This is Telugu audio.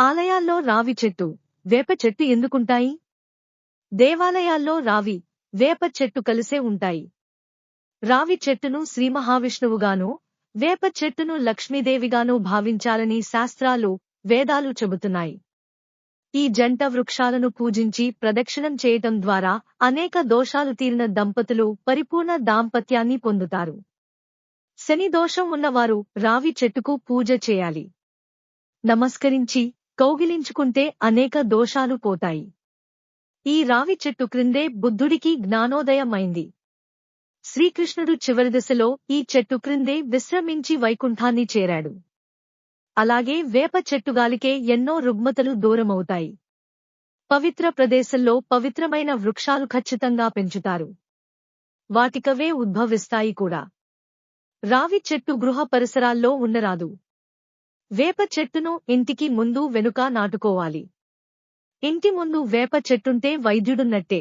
ఆలయాల్లో రావి చెట్టు వేప చెట్టు ఎందుకుంటాయి? దేవాలయాల్లో రావి వేప చెట్టు కలిసే ఉంటాయి. రావి చెట్టును శ్రీ మహావిష్ణువుగాను వేప చెట్టును లక్ష్మీదేవిగాను భావించాలని శాస్త్రాలు వేదాలు చెబుతున్నాయి. ఈ జంట వృక్షాలను పూజించి ప్రదక్షిణం చేయటం ద్వారా అనేక దోషాలు తీరిన దంపతులు పరిపూర్ణ దాంపత్యాన్ని పొందుతారు. శని దోషం ఉన్నవారు రావి చెట్టుకు పూజ చేయాలి. నమస్కరించి కౌగిలించుకుంటే అనేక దోషాలు పోతాయి. ఈ రావి చెట్టు క్రిందే బుద్ధుడికి జ్ఞానోదయమైంది. శ్రీకృష్ణుడు చివరి దశలో ఈ చెట్టు క్రిందే విశ్రమించి వైకుంఠాన్ని చేరాడు. అలాగే వేప చెట్టుగాలికే ఎన్నో రుగ్మతలు దూరమవుతాయి. పవిత్ర ప్రదేశంలో పవిత్రమైన వృక్షాలు ఖచ్చితంగా పెంచుతారు. వాటికవే ఉద్భవిస్తాయి కూడా. రావి చెట్టు గృహ పరిసరాల్లో ఉండరాదు. వేప చెట్టును ఇంటికి ముందు వెనుక నాటుకోవాలి. ఇంటి ముందు వేప చెట్టుంటే వైద్యుడున్నట్టే